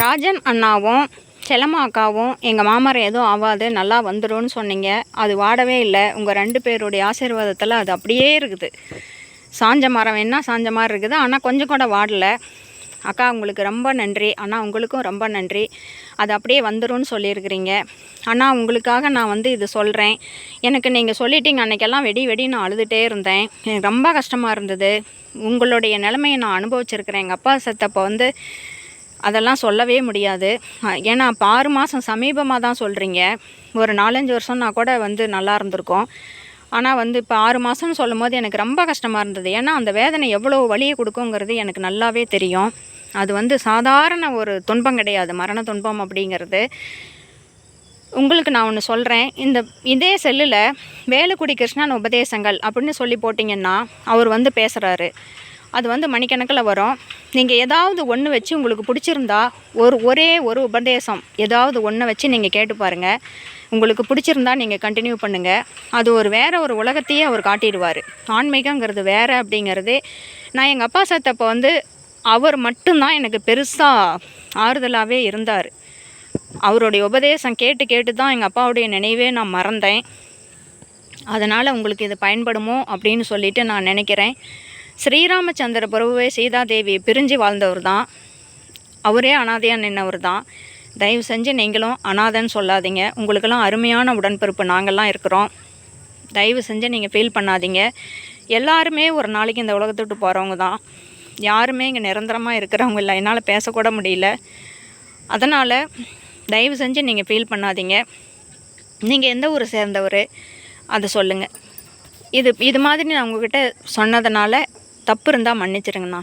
ராஜன் அண்ணாவும் செல்லம்மா அக்காவும் எங்கள் மாமரம் எதுவும் ஆகாது நல்லா வந்துடும்னு சொன்னீங்க. அது வாடவே இல்லை. உங்கள் ரெண்டு பேருடைய ஆசீர்வாதத்தில் அது அப்படியே இருக்குது. சாஞ்ச மரம் வேணால் சாஞ்ச மாதிரி இருக்குது. ஆனால் கொஞ்சம் கூட வாடல. அக்கா உங்களுக்கு ரொம்ப நன்றி. அண்ணா உங்களுக்கும் ரொம்ப நன்றி. அது அப்படியே வந்துடும் சொல்லியிருக்கிறீங்க. அண்ணா உங்களுக்காக நான் வந்து இது சொல்கிறேன் எனக்கு நீங்கள் சொல்லிட்டீங்க. அன்னைக்கெல்லாம் வெடி வெடி நான் அழுதுகிட்டே இருந்தேன். எனக்கு ரொம்ப கஷ்டமாக இருந்தது. உங்களுடைய நிலைமையை நான் அனுபவிச்சிருக்கிறேன். எங்கள் அப்பா செத்தப்போ வந்து அதெல்லாம் சொல்லவே முடியாது. ஏன்னா இப்போ ஆறு மாதம் சமீபமாக தான் சொல்கிறீங்க ஒரு நாலஞ்சு வருஷம்னா கூட வந்து நல்லா இருந்திருக்கும். ஆனால் வந்து இப்போ ஆறு மாதம்னு சொல்லும் போது எனக்கு ரொம்ப கஷ்டமாக இருந்தது. ஏன்னா அந்த வேதனை எவ்வளோ வலியை கொடுக்குங்கிறது எனக்கு நல்லாவே தெரியும். அது வந்து சாதாரண ஒரு துன்பம் கிடையாது. மரண துன்பம் அப்படிங்கிறது. உங்களுக்கு நான் ஒன்று சொல்கிறேன் இந்த இதே செல்லில் வேலுக்குடி கிருஷ்ணன் உபதேசங்கள் அப்படின்னு சொல்லி போட்டிங்கன்னா அவர் வந்து பேசுகிறாரு அது வந்து மணிக்கணக்கில் வரும். நீங்கள் ஏதாவது ஒன்று வச்சு உங்களுக்கு பிடிச்சிருந்தா ஒரு ஒரே ஒரு உபதேசம் ஏதாவது ஒன்று வச்சு நீங்கள் கேட்டு பாருங்கள் உங்களுக்கு பிடிச்சிருந்தா நீங்கள் கண்டினியூ பண்ணுங்கள் அது ஒரு வேறு ஒரு உலகத்தையே அவர் காட்டிடுவார். ஆன்மீகங்கிறது வேறு அப்படிங்கிறது நான் எங்கள் அப்பா சத்தப்போ வந்து அவர் மட்டும்தான் எனக்கு பெருசாக ஆறுதலாகவே இருந்தார். அவருடைய உபதேசம் கேட்டு கேட்டு தான் எங்கள் அப்பாவுடைய நினைவே நான் மறந்தேன். அதனால் உங்களுக்கு இது பயன்படுமோ அப்படின்னு சொல்லிட்டு நான் நினைக்கிறேன். ஸ்ரீராமச்சந்திர பிரபுவே சீதாதேவி பிரிஞ்சு வாழ்ந்தவர் தான் அவரே அனாதையாக நின்னவர் தான் தயவு செஞ்சு நீங்களும் அனாதைன்னு சொல்லாதீங்க. உங்களுக்கெல்லாம் அருமையான உடன்பிறப்பு நாங்கள்லாம் இருக்கிறோம். தயவு செஞ்சு நீங்கள் ஃபீல் பண்ணாதீங்க. எல்லாருமே ஒரு நாளைக்கு இந்த உலகத்தை விட்டு போகிறவங்க தான் யாருமே இங்கே நிரந்தரமாக இருக்கிறவங்க இல்லை. என்னால் பேசக்கூட முடியல. அதனால் தயவு செஞ்சு நீங்கள் ஃபீல் பண்ணாதீங்க. நீங்கள் எந்த ஊரை சேர்ந்தவர்? அதை சொல்லுங்கள் இது இது மாதிரி நான் உங்ககிட்ட சொன்னதுனால தப்பு இருந்தால் மன்னிச்சிடுங்கண்ணா.